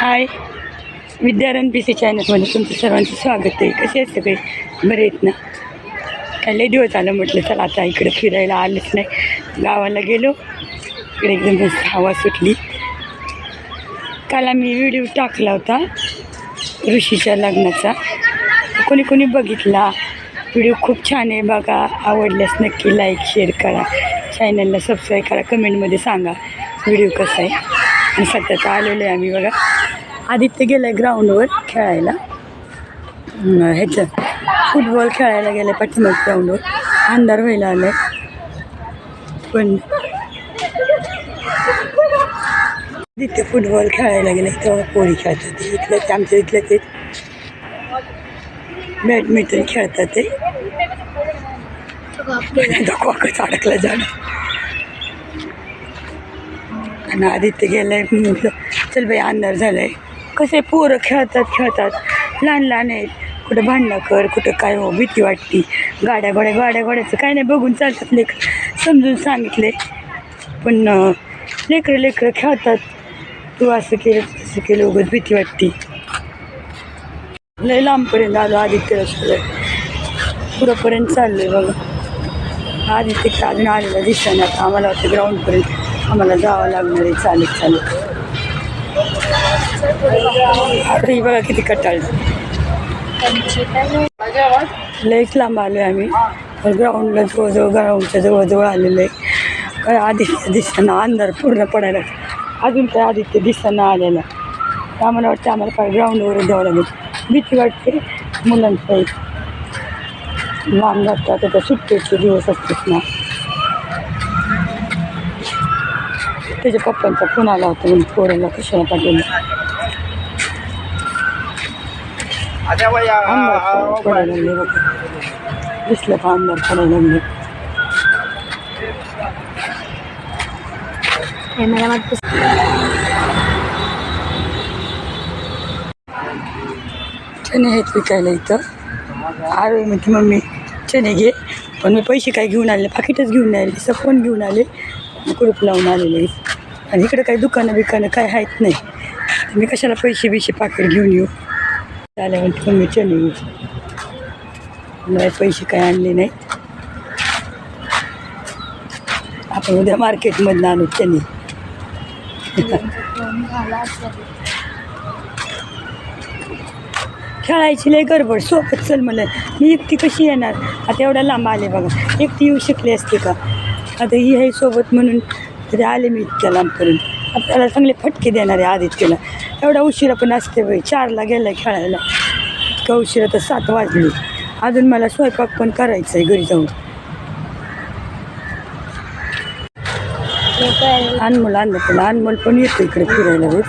हाय. Vidyaranya P C चॅनलमध्ये तुमचं सर्वांचं स्वागत आहे. कसे आहेत सगळे? बरे आहेत ना? काय लय दिवस आलं म्हटलं चला आता इकडे फिरायला आलंच नाही. गावाला गेलो. इकडे एकदम मस्त हवा सुटली. काल आम्ही व्हिडिओ टाकला होता ऋषीच्या लग्नाचा. कोणी कोणी बघितला. व्हिडिओ खूप छान आहे बघा. आवडल्यास नक्की लाईक शेअर करा. चॅनलला सबस्क्राईब करा. कमेंटमध्ये सांगा. व्हिडिओ कसा आहे? आणि सतत आलेलो आहे आम्ही बघा. आदित्य गेलं आहे ग्राउंडवर खेळायला. ह्याच्या फुटबॉल खेळायला गेलं आहे पाठीमाग ग्राउंडवर अंधार व्हायला आलं पण आदित्य फुटबॉल खेळायला गेले तेव्हा पोळी खेळतात. इथलं ते आमच्या इथल्या ते. बॅडमिंटन खेळतात ते. वाकच अडकला जाणं आणि आदित्य गेलं आहे चल बाई अंधार झालाय. कसे पोरं खेळतात खेळतात. लहान लहान आहेत. कुठं भांडणं कर कुठं काय हो भीती वाटती. गाड्या गोड्या गाड्या गोड्याचं काय नाही बघून चालतात लेकर. समजून सांगितले पण लेकरं लेकरं खेळतात. तू असं केलं तसं केलं उगाच भीती वाटती. लय लांबपर्यंत आलो आदित्य शोधाय पुढंपर्यंत आहे बघा. आदित्य अजून आलेला दिसताना आता. आम्हाला वाटतं ग्राउंडपर्यंत आम्हाला जावं लागणार आहे. चालत चालत. आता ही बघा किती कटाळ. लईच लांब आलो आहे आम्ही ग्राउंडला जवळजवळ ग्राउंडच्या जवळजवळ आलेलो आहे. काय आदित्य दिसताना अंधार पूर्ण पडायला अजून काय आदित्य दिसताना आलेला. आम्हाला वाटतं आम्हाला काय ग्राउंडवर द्यावं लागेल. भीती वाटते मुलांचं. लांब जातात आता सुट्टीचे दिवस असतात ना. त्याच्या पप्पांचा फोन आला होता म्हणून पोराला कशाला पाठवलं? दिसलं का अंधार पडायला लागले? चणे आहेत विकायला इथं. आरोय म्हणते मम्मी चणे घे. पण मी पैसे काय घेऊन आले पाकिटच घेऊन नाही आले फोन घेऊन आले कुलूप लावून आलेले. आणि इकडं काही दुकानं बिकानं काय आहेत नाही. मी कशाला पैसे बिशे पाकिट घेऊन येऊ? आल्या म्हणते मम्मी चणे घेऊ पैसे काय आणले नाहीत. आपण उद्या मार्केटमधनं आणू त्यांनी. खेळायची लय गडबड सोबत चल म्हणलं. मी एकटी कशी येणार? आता एवढ्या लांब आले बघा. एकटी येऊ शकली असते का? आता ही आहे सोबत म्हणून तरी आले मी इतक्या लांबपर्यंत. आपल्याला चांगले फटके देणार आहे आदित्यला. एवढा उशिरा पण असते बाई चारला गेलाय खेळायला. इतका उशिरा तर सात वाजली. अजून मला स्वयंपाक पण करायचा आहे घरी जाऊन. अनमोल आणलं पण अनमोल पण येतो इकडे फिरायला रोज.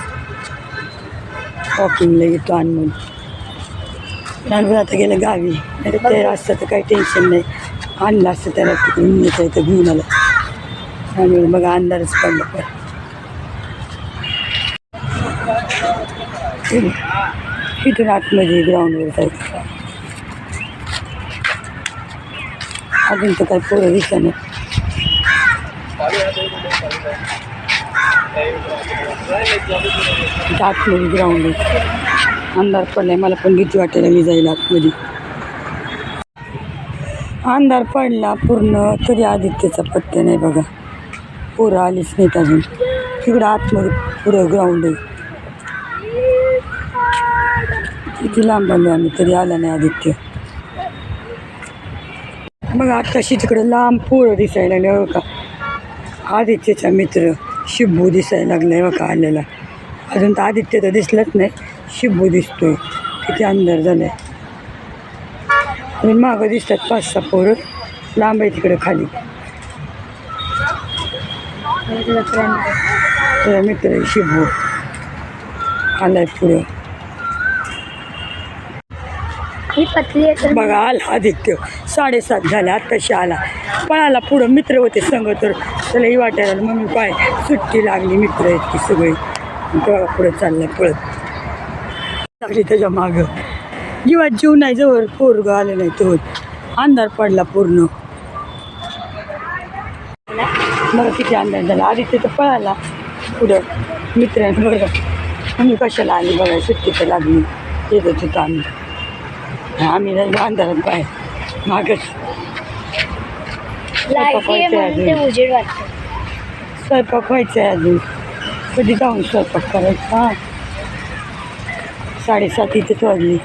वॉकिंगला येतो अनमोल. अनमोल आता गेलं गावी. नाही ते असतं तर काही टेन्शन नाही. आणलं असतं त्याला तिकडून येतं घेऊन आलं. त्यामुळे बघा अंधारच पडलं पण. इथून आतमध्ये ग्राउंडवर जायचं. अजून तर काही पोरं दिसत नाही. आतमध्ये ग्राउंड आहे. अंधार पडलाय मला पण भीती वाटायला मी जाईल आतमध्ये. अंधार पडला पूर्ण तरी आदित्यचा पत्ता नाही बघा. पोरं आलीच नाहीत अजून. तिकडं आतमध्ये पुरं ग्राउंड आहे. किती लांब आलो आम्ही? तरी आला नाही आदित्य. मग आत्ताशी तिकडं लांब पोरं दिसायला लागले हो का? आदित्यचा मित्र शिब्बू दिसायला लागलाय बघा आलेला. अजून तर आदित्य तर दिसलंच नाही. शिब्बू दिसतोय. किती अंधार झालाय. आणि मागं दिसतात पाच सहा पोरं. लांब आहे तिकडे खाली. मित्र शिब्बू. आलाय पुढं. ही पतली आहे बघा आला आदित्य. साडेसात झाले आत्ताशी आला. पळाला पुढं मित्र होते संग तर त्यालाही वाटायला मम्मी पाय सुट्टी लागली मित्र आहेत ती सगळी. तेव्हा पुढं चाललाय पळत. लागली त्याच्या मागं. जीवात जीव नाही जवळ पोरग आलं नाही तो अंधार पडला पूर्ण. बरं किती अंधार झाला. आदित्य तर पळाला पुढं. मित्रांबरोबर मम्मी कशाला आली बघा सुट्टी तर लागली. येतच होतो आम्ही. आम्ही राहिलो अंधारात बाहेर मागच. स्वयंपाक व्हायचा आहे अजून कधी जाऊन स्वयंपाक करायचा? साडेसात इथेच वाजली